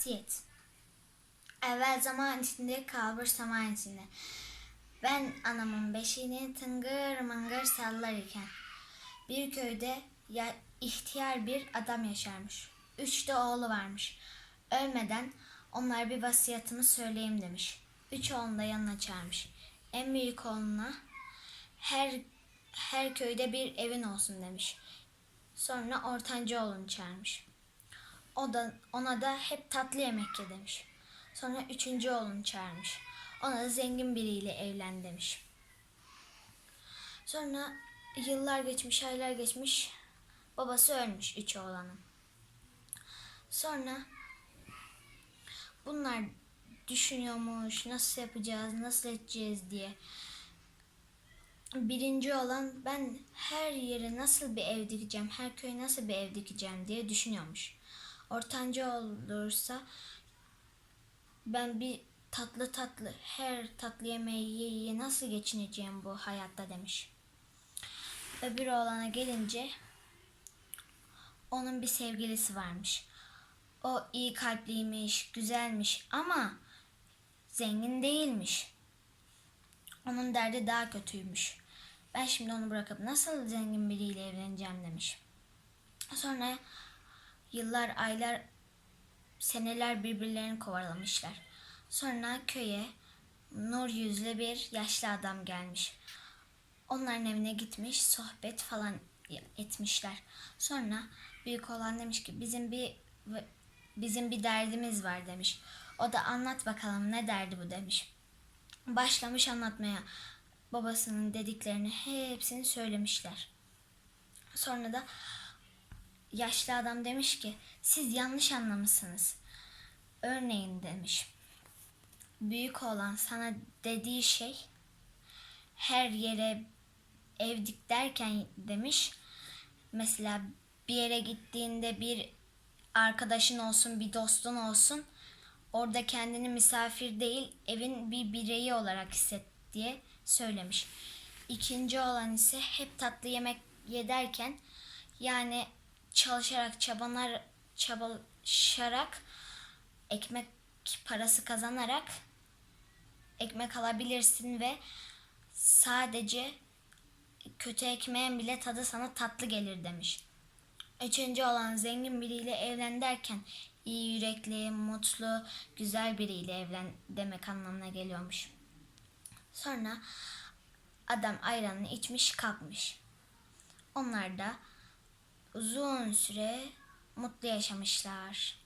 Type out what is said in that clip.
Vasiyet. Evvel zaman içinde, kalbur zaman içinde. Ben anamın beşiğini tıngır mıngır sallar iken. Bir köyde ya, ihtiyar bir adam yaşarmış. Üç de oğlu varmış. Ölmeden onlara bir vasiyetimi söyleyeyim demiş. Üç oğlunu da yanına çağırmış. En büyük oğluna her her köyde bir evin olsun demiş. Sonra ortanca oğlunu çağırmış. O da ona da hep tatlı yemek ye demiş. Sonra üçüncü oğlunu çağırmış. Ona da zengin biriyle evlen demiş. Sonra yıllar geçmiş, aylar geçmiş. Babası ölmüş üç oğlanın. Sonra bunlar düşünüyormuş nasıl yapacağız, nasıl edeceğiz diye. Birinci olan ben her yere nasıl bir ev dikeceğim, her köye nasıl bir ev dikeceğim diye düşünüyormuş. Ortanca olursa ben bir tatlı tatlı her tatlı yemeği yiye nasıl geçineceğim bu hayatta demiş. Öbür oğlana gelince onun bir sevgilisi varmış. O iyi kalpliymiş, güzelmiş ama zengin değilmiş. Onun derdi daha kötüymüş. Ben şimdi onu bırakıp nasıl zengin biriyle evleneceğim demiş. Sonra yıllar, aylar, seneler birbirlerini kovalamışlar. Sonra köye nur yüzlü bir yaşlı adam gelmiş. Onların evine gitmiş, sohbet falan etmişler. Sonra büyük olan demiş ki bizim bir bizim bir derdimiz var demiş. O da anlat bakalım ne derdi bu demiş. Başlamış anlatmaya. Babasının dediklerini hepsini söylemişler. Sonra da yaşlı adam demiş ki siz yanlış anlamışsınız. Örneğin demiş. Büyük olan sana dediği şey her yere ev dik derken demiş. Mesela bir yere gittiğinde bir arkadaşın olsun, bir dostun olsun. Orada kendini misafir değil, evin bir bireyi olarak hisset diye söylemiş. İkinci olan ise hep tatlı yemek yederken yani çalışarak, çabanar, çabaşarak ekmek parası kazanarak ekmek alabilirsin ve sadece kötü ekmeğin bile tadı sana tatlı gelir demiş. Üçüncü olan zengin biriyle evlen derken iyi yürekli, mutlu, güzel biriyle evlen demek anlamına geliyormuş. Sonra adam ayranını içmiş kalkmış. Onlar da uzun süre mutlu yaşamışlar.